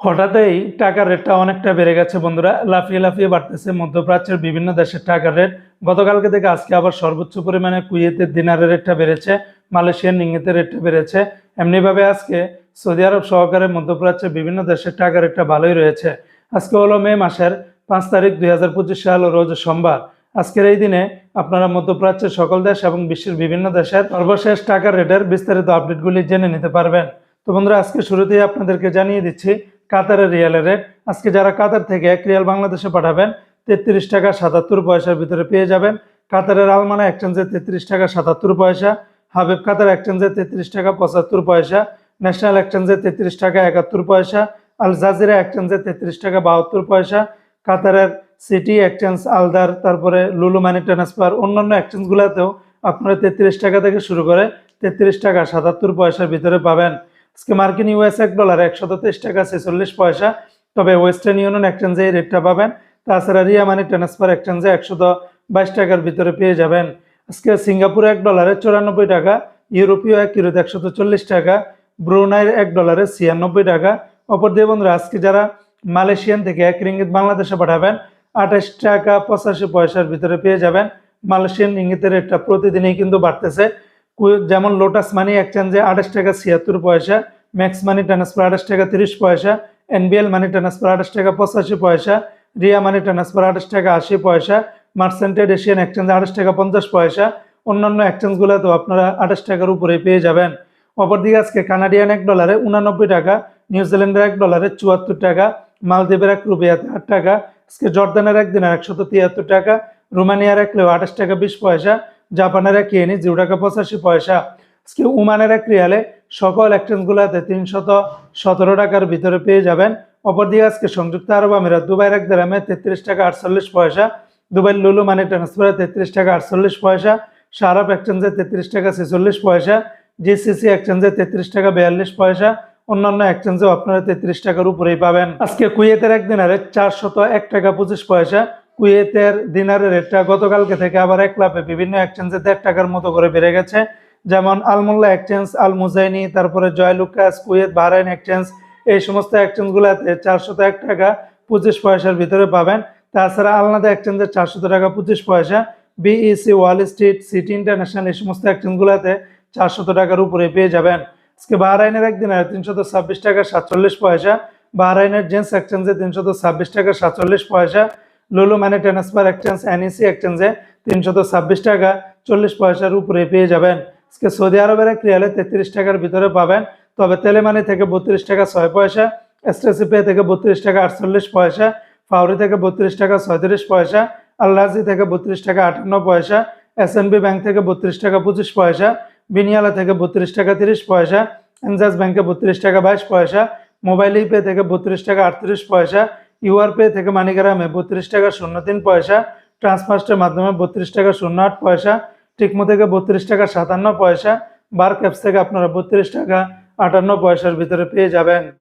হঠাৎই টাকার রেটটা অনেকটা বেড়ে গেছে বন্ধুরা। লাফিয়ে লাফিয়ে বাড়তেছে। মধ্যপ্রাচ্যের বিভিন্ন দেশের টাকার রেট গতকালকে থেকে আজকে আবার সর্বোচ্চ পরিমাণে কুয়েতের দিনারের রেটটা বেড়েছে, মালয়েশিয়ার নিঙ্গিতের রেটটা বেড়েছে। এমনিভাবে আজকে সৌদি আরব সহকারে মধ্যপ্রাচ্যের বিভিন্ন দেশের টাকার রেটটা ভালোই রয়েছে। আজকে হলো মে মাসের পাঁচ তারিখ দুই হাজার পঁচিশ সাল, রোজ সোমবার। আজকের এই দিনে আপনারা মধ্যপ্রাচ্যের সকল দেশ এবং বিশ্বের বিভিন্ন দেশের সর্বশেষ টাকার রেটের বিস্তারিত আপডেটগুলি জেনে নিতে পারবেন। তো বন্ধুরা, আজকে শুরুতেই আপনাদেরকে জানিয়ে দিচ্ছি কাতারের রিয়ালের রেট আজকে যারা কাতার থেকে এক রিয়াল বাংলাদেশে পাঠাবেন, তেত্রিশ টাকা সাতাত্তর পয়সার ভিতরে পেয়ে যাবেন। কাতারের আলমানা এক্সচেঞ্জে তেত্রিশ টাকা সাতাত্তর পয়সা। হাবিব কাতার এক্সচেঞ্জে তেত্রিশ টাকা পঁচাত্তর পয়সা। ন্যাশনাল এক্সচেঞ্জে তেত্রিশ টাকা একাত্তর পয়সা। আল জাজিরা এক্সচেঞ্জে তেত্রিশ টাকা বাহাত্তর পয়সা। কাতারের সিটি এক্সচেঞ্জ আলদার, তারপরে লুলু মানি ট্রান্সফার অন্যান্য এক্সচেঞ্জগুলোতেও আপনারা তেত্রিশ টাকা থেকে শুরু করে তেত্রিশ টাকা সাতাত্তর পয়সার ভিতরে পাবেন। আজকে মার্কিন ইউএস এক ডলার একশো তেইশ টাকা, ছেচল্লিশ পয়সা। তবে ওয়েস্টার্ন ইউনিয়ন এক্সচেঞ্জে এই রেটটা পাবেন। তাছাড়া রিয়া মানি ট্রান্সফার এক্সচেঞ্জে একশত বাইশ টাকার ভিতরে পেয়ে যাবেন। আজকে সিঙ্গাপুর এক ডলারে চুরানব্বই টাকা, ইউরোপীয় এক ইউরোতে একশত চল্লিশ টাকা ব্রুনাইয়ের এক ডলারে ছিয়ানব্বই টাকা। অপর দিয়ে বন্ধুরা, আজকে যারা মালয়েশিয়ান থেকে এক রিঙ্গিত বাংলাদেশে পাঠাবেন, আঠাশ টাকা পঁচাশি পয়সার ভিতরে পেয়ে যাবেন। মালয়েশিয়ান রিঙ্গিতের রেটটা প্রতিদিনই কিন্তু বাড়তেছে। যেমন লোটাস মানি এক্সচেঞ্জে আঠাশ টাকা ছিয়াত্তর পয়সা ম্যাক্স মানি ট্রান্সফার আঠাশ টাকা তিরিশ পয়সা এনবিএল মানি ট্রান্সফার আঠাশ টাকা পঁচাশি পয়সা রিয়া মানি ট্রান্সফার আঠাশ টাকা আশি পয়সা মার্সেন্টেড এশিয়ান এক্সচেঞ্জে আঠাশ টাকা পঞ্চাশ পয়সা, অন্যান্য এক্সচেঞ্জগুলোতেও আপনারা আঠাশ টাকার উপরে পেয়ে যাবেন। অপরদিকে আজকে কানাডিয়ান এক ডলারে উনানব্বই টাকা নিউজিল্যান্ডের এক ডলারে চুয়াত্তর টাকা মালদ্বীপের এক রুপিয়াতে আট টাকা, আজকে জর্দানের এক দিনের একশত তিয়াত্তর টাকা রোমানিয়ার এক লেও আঠাশ টাকা বিশ পয়সা জাপানের এক ইয়েনি জিরো টাকা পঁচাশি পয়সা। আজকে উমানের এক সকল এক্সচেঞ্জগুলোতে তিনশত সতেরো টাকার ভিতরে পেয়ে যাবেন। অপরদিকে আজকে সংযুক্ত আরব আমিরাত, দুবাইয়ের এক দেরামে তেত্রিশ টাকা আটচল্লিশ পয়সা দুবাই লুলু মানি ট্রান্সফারে তেত্রিশ টাকা আটচল্লিশ পয়সা সারাপ এক্সচেঞ্জে তেত্রিশ টাকা ছেচল্লিশ পয়সা, জিসিসি এক্সচেঞ্জে তেত্রিশ টাকা বিয়াল্লিশ পয়সা, অন্যান্য এক্সচেঞ্জেও আপনারা তেত্রিশ টাকার উপরেই পাবেন। আজকে কুয়েতের এক দিনারে চারশত এক টাকা পঁচিশ পয়সা কুয়েতের দিনারের রেটটা গতকালকে থেকে আবার এক লাভে বিভিন্ন এক্সচেঞ্জে দেড় টাকার মতো করে বেড়ে গেছে। যেমন আলমোল্লা এক্সচেঞ্জ আল মুজাইনি, তারপরে জয়লুকাস কুয়েত বাহরাইন এক্সচেঞ্জ এই সমস্ত এক্সচেঞ্জগুলোতে চারশত এক টাকা পঁচিশ পয়সার ভিতরে পাবেন। তাছাড়া আলনাদা এক্সচেঞ্জে চারশত টাকা পঁচিশ পয়সা BEC wall street city international এই সমস্ত এক্সচেঞ্জগুলোতে চারশত টাকার উপরে পেয়ে যাবেন। আজকে বাহরাইনের একদিন তিনশত ছাব্বিশ টাকা সাতচল্লিশ পয়সা, বাহরাইনের জেন্স এক্সচেঞ্জে তিনশত ছাব্বিশ টাকা সাতচল্লিশ পয়সা লুলু মানে ট্রান্সফার এক্সচেঞ্জ এনইসি এক্সচেঞ্জে তিনশত ছাব্বিশ টাকা চল্লিশ পয়সার উপরে পেয়ে যাবেন। আজকে সৌদি আরবের এক রিয়ালে তেত্রিশ টাকার ভিতরে পাবেন। তবে তেলেমানি থেকে বত্রিশ টাকা ছয় পয়সা এসটিসি পে থেকে বত্রিশ টাকা আটচল্লিশ পয়সা, ফাউরি থেকে বত্রিশ টাকা ছয়ত্রিশ পয়সা আল্লাজি থেকে বত্রিশ টাকা আটান্ন পয়সা এসএনবি ব্যাংক থেকে বত্রিশ টাকা পঁচিশ পয়সা, বিনিয়ালা থেকে বত্রিশ টাকা তিরিশ পয়সা এনজাস ব্যাংকে বত্রিশ টাকা বাইশ পয়সা, মোবাইল পে থেকে বত্রিশ টাকা আটত্রিশ পয়সা ইউআর পে থেকে মানিগ্রামে বত্রিশ টাকা শূন্য তিন পয়সা ট্রান্সফার্স্টের মাধ্যমে বত্রিশ টাকা শূন্য আট পয়সা, টিকমো থেকে বত্রিশ টাকা সাতান্ন পয়সা বার ক্যাপস থেকে আপনারা বত্রিশ টাকা আটান্ন পয়সার ভিতরে পেয়ে যাবেন।